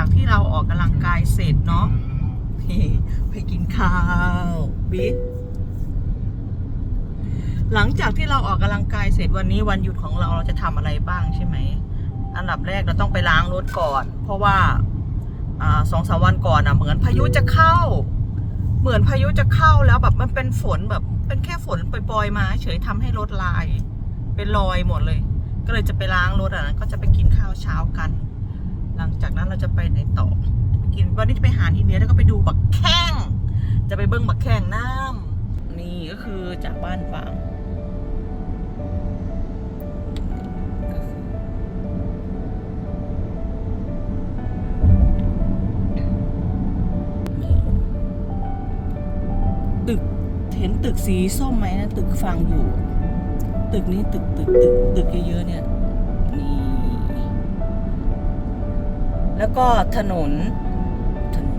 จากที่เราออกกำลังกายเสร็จเนาะไปกินข้าวบิ๊กหลังจากที่เราออกกำลังกายเสร็จวันนี้วันหยุดของเราเราจะทำอะไรบ้างใช่ไหม อันดับแรกเราต้องไปล้างรถก่อน เพราะว่าอ่าสองสามวันก่อนอะเหมือนพายุจะเข้า เหมือนพายุจะเข้าแล้วแบบมันเป็นฝนแบบเป็นแค่ฝนปล่อยๆมา เฉยทำให้รถลาย เป็นรอยหมดเลย ก็เลยจะไปล้างรถอะก็จะไปกินข้าวเช้ากันหลัง จะไปไหนต่อไปกินวันนี้จะไปหาที่เนื้อแล้วก็ไปดูบักแข้ง จะไปเบิ้งบักแข้งน้ำนี่ก็คือจากบ้านฟางตึกเห็นตึกสีส้มไหมนะตึกฟังอยู่ ตึกนี้ตึกตึกตึกตึกเยอะๆเนี่ยนี่ แล้วก็ถนนถนน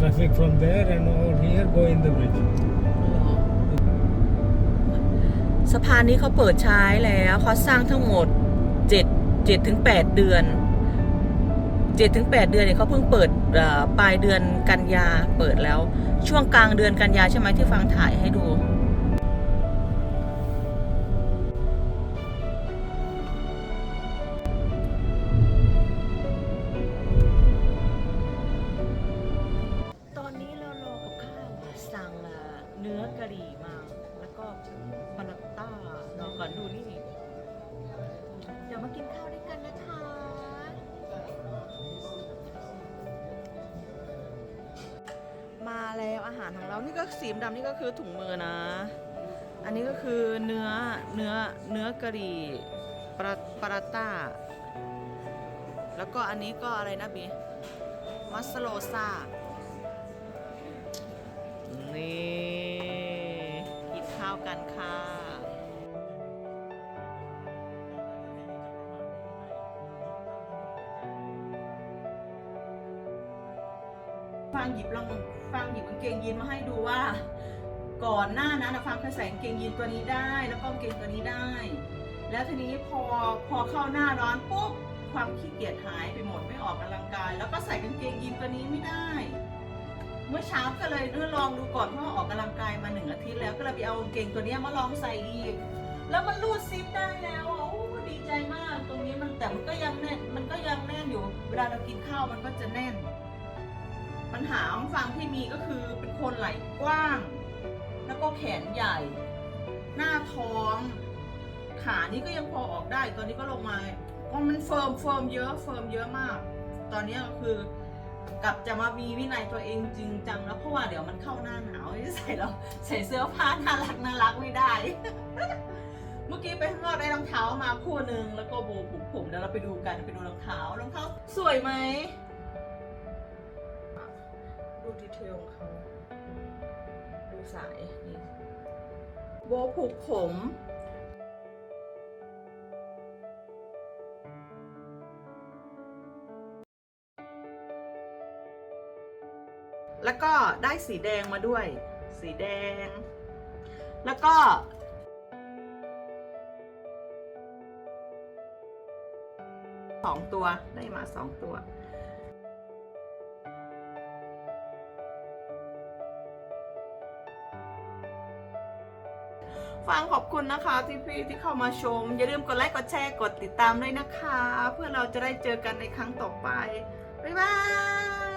Traffic from there and out here go in the bridge. สะพานนี้เขาเปิดใช้แล้วเขาสร้างทั้งหมด7 7ถึง8เดือน 7ถึง8เดือนเนี่ยเขาเพิ่งเปิดเอ่อปลายเดือนกันยาเปิดแล้วช่วงกลางเดือนกันยาใช่ไหมที่ฟังถ่ายให้ดู อาหารของเรา นี่ก็สีดำนี่ก็คือถุงมือนะ อันนี้ก็คือเนื้อเนื้อเนื้อกะหรี่ปาปาราต้า แล้วก็อันนี้ก็อะไรนะบีมัสโลซานี่กินข้าวกันค่ะ ฟังหยิบลองฟังหยิบกางเกงยีนมาให้ดูว่า ก่อนหน้านั้นนะฟังเคยใส่กางเกงยีนตัวนี้ได้ แล้วก็กางเกงตัวนี้ได้ แล้วทีนี้พอพอเข้าหน้าร้อนปุ๊บความขี้เกียจหายไปหมดไม่ออกกำลังกาย แล้วก็ใส่กางเกงยีนตัวนี้ไม่ได้ เมื่อเช้าก็เลยเลือกลองดูก่อนเพราะออกกำลังกายมาหนึ่งอาทิตย์แล้วก็เลยไปเอากางเกงตัวนี้มาลองใส่อีกแล้วมันรูดซิปได้แล้วโอ้ดีใจมากตรงนี้มันแต่มันก็ยังแน่นมันก็ยังแน่นอยู่ เวลาเรากินข้าวมันก็จะแน่น ปัญหาของฟังที่มีก็คือเป็นคนไหล่กว้าง แล้วก็แขนใหญ่ หน้าท้อง ขานี่ก็ยังพอออกได้ ตอนนี้ก็ลงมาเพราะมันเฟิร์มเฟิร์มเยอะเฟิร์มเยอะมาก ตอนนี้ก็คือกลับจะมามีวินัยตัวเองจริงจังแล้วเพราะว่าเดี๋ยวมันเข้าหน้าหนาวใส่แล้วใส่เสื้อผ้าน่ารักน่ารักไม่ได้ เมื่อกี้ไปข้างนอกได้รองเท้ามาคู่หนึ่งแล้วก็โบว์ผมผมเดี๋ยวเราไปดูกันไปดูรองเท้ารองเท้าสวยไหม ดูดีเทลของเขาดูสายนี่โบผูกผมแล้วก็ได้สีแดงมาด้วย สีแดง แล้วก็ สองตัวได้มาสองตัว ฟังขอบคุณนะคะที่พี่ที่เข้ามาชม อย่าลืมกดไลค์กดแชร์กดติดตามด้วยนะคะ เพื่อเราจะได้เจอกันในครั้งต่อไป บ๊ายบาย